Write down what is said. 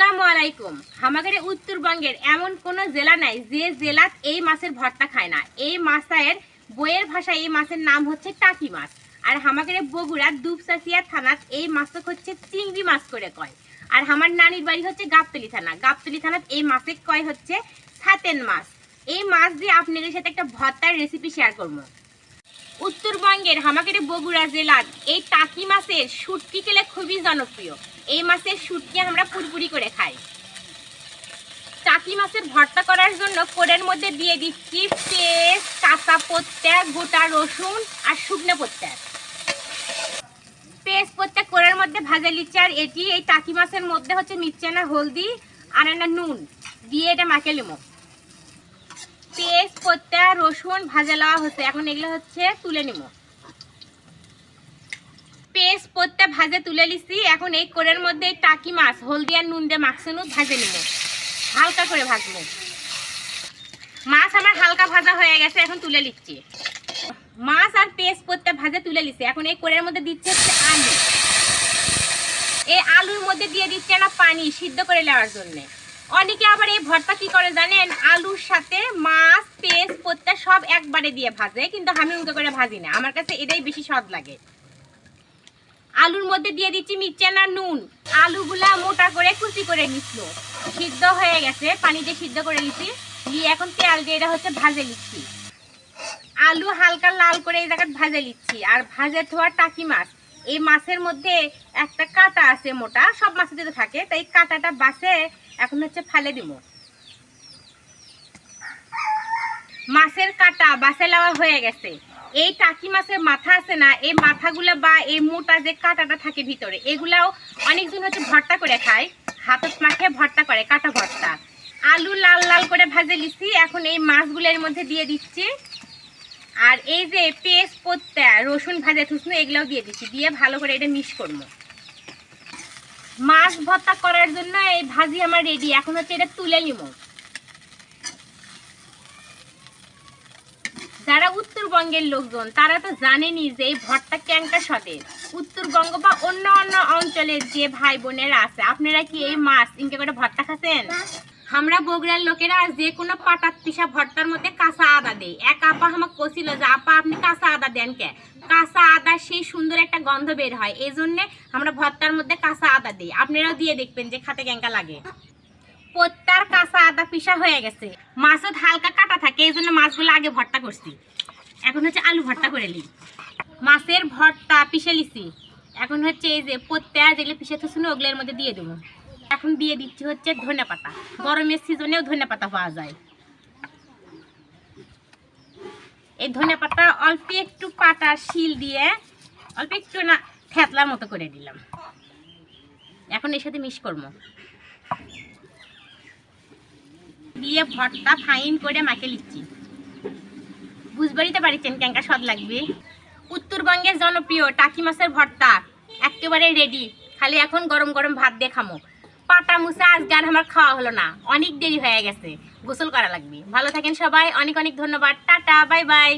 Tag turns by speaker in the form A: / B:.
A: আসসালামু আলাইকুম। আমাদের উত্তরবঙ্গের এমন কোনো জেলা নাই যে জেলাত এই মাছের ভর্তা খায় না। এই মাছের বইয়ের ভাষায় এই মাছের নাম হচ্ছে টাকি মাছ। আর আমাদের বগুড়ার দুপসাসিয়া থানাত এই মাছক হচ্ছে চিংড়ি মাছ করে কয়। আর আমার নানির বাড়ি হচ্ছে গাবতলি থানা। গাবতলি থানাত এই মাছে কয় হচ্ছে ছাতেন মাছ। এই মাছ দিয়ে আপনাদের সাথে একটা ভর্তার রেসিপি শেয়ার করব। উত্তরবঙ্গের হামাকের বগুড়া জেলার এই টাকি মাছের শুটকি খেলে খুবই জনপ্রিয়। এই মাছের শুটকি আমরা পুরপুরি করে খাই। টাকি মাছের ভর্তা করার জন্য কোড়ের মধ্যে দিয়ে দিচ্ছি পেস্ট, কাঁচা পত্তা, গোটা রসুন আর শুকনো পত্তা। পেস্ট পত্তা কোড়ের মধ্যে ভাজা লিচ্ছে আর এটি, এই টাকি মাছের মধ্যে হচ্ছে নিচ্ছে না হলদি, আর না নুন। দিয়ে এটা মাখে লিমো পেস্ট পত্তা রসুন ভাজা লওয়া হচ্ছে। এখন এগুলো হচ্ছে তুলে নিব। পেস্ট পত্তা ভাজে তুলে লিছি এখন এই কোরের মধ্যে এই টাকি মাছ, হলদি আর নুন দিয়ে মাখসানু ভাজে নিব। হালকা করে ভাজবো। মাছ আমার হালকা ভাজা হয়ে গেছে, এখন তুলে নিচ্ছি। মাছ আর পেস্ট পত্তা ভাজে তুলে লিছি এখন এই কোরের মধ্যে দিচ্ছে হচ্ছে আলু। এই আলুর মধ্যে দিয়ে দিচ্ছে না পানি সিদ্ধ করে নেওয়ার জন্যে। অনেকে আবার এই ভর্তা কি করে জানেন? আলুর সাথে মাছ পেস্ট পত্তা সব একবারে দিয়ে ভাজে, কিন্তু আমি উনকে করে ভাজি না। আমার কাছে এটাই বেশি স্বাদ লাগে। আলুর মধ্যে দিয়ে দিচ্ছি মিরচেন আর নুন। আলুগুলা মোটা করে কুচি করে নিচ্ছিল। সিদ্ধ হয়ে গেছে পানি দিয়ে সিদ্ধ করে নিচ্ছি। দিয়ে এখন তেল দিয়ে এটা হচ্ছে ভাজে নিচ্ছি। আলু হালকা লাল করে এই জায়গায় ভাজে নিচ্ছি। আর ভাজে থোয়া টাকি মাছ, এই মাছের মধ্যে একটা কাঁটা আছে মোটা, সব মাছের যদি থাকে, তাই কাঁটাটা বাসে এখন হচ্ছে ফালে দিব মাছের কাঁটা বাসে লাওয়া হয়ে গেছে। এই টাকি মাছের মাথা আছে না, এই মাথাগুলো বা এই মোটা যে কাঁটাটা থাকে ভিতরে, এগুলাও অনেকজন হচ্ছে ভর্তা করে খায়। হাতত মাখে ভর্তা করে, কাটা ভর্তা। আলু লাল লাল করে ভাজে লিছি এখন এই মাছগুলোর মধ্যে দিয়ে দিচ্ছি। আর এই যে পেস্ট পত্তা, রসুন ভাজা থুসনু এগুলোও দিয়ে দিচ্ছি, দিয়ে ভালো করে এটা মিক্স করব। মাছ ভর্তা করার জন্য এই ভাজি আমার রেডি এখন হচ্ছে এটা তুলে নিব। যারা উত্তরবঙ্গের লোকজন, তারা তো জানেনি যে এই ভর্তা ক্যাংকা সদের উত্তরবঙ্গ বা অন্য অন্য অঞ্চলের যে ভাই বোনেরা আছে, আপনারা কি এই মাছ ইনকে করে ভর্তা খাচ্ছেন? আমরা বগুড়ার লোকেরা যে কোনো পাটার পিসা ভর্তার মধ্যে কাঁচা আদা দেই এক আপা আমাকে কছিল যে আপা আপনি কাঁচা আদা দেন কে কাঁচা আদা সেই সুন্দর একটা গন্ধ বের হয় এই জন্যে আমরা ভর্তার মধ্যে কাঁচা আদা দিই আপনারাও দিয়ে দেখবেন যে খাতে ক্যাঙ্কা লাগে প্রত্যার কাঁচা আদা পিসা হয়ে গেছে মাছত হালকা কাটা থাকে এই জন্য মাছগুলো আগে ভর্তা করছি এখন হচ্ছে আলু ভর্তা করে নিই মাছের ভর্তা পিষে লিছি এখন হচ্ছে এই যে প্রত্যা যেগুলো পিষে থুসুন ওগুলোর মধ্যে দিয়ে দেবো এখন দিয়ে দিচ্ছি হচ্ছে ধনে পাতা। গরমের সিজনেও ধনে পাতা পাওয়া যায়। এই ধনে পাতা অল্প একটু পাটা শিল দিয়ে, অল্প একটু না, থেতলার মতো করে দিলাম। এখন এর সাথে মিক্স করব। দিয়ে ভর্তা ফাইন করে মাকে লিচ্ছি বুঝবাড়িতে পারিছেন ক্যাঙ্কা স্বাদ লাগবে। উত্তরবঙ্গের জনপ্রিয় টাকি মাছের ভর্তা, একেবারে রেডি খালি এখন গরম গরম ভাত দিয়ে খামো। পাটা মুসা আজ গান আমার খাওয়া হলো না। অনেক দেরি হয়ে গেছে। গোসল করা লাগবে। ভালো থাকেন সবাই। অনেক অনেক ধন্যবাদ। Tata, bye bye.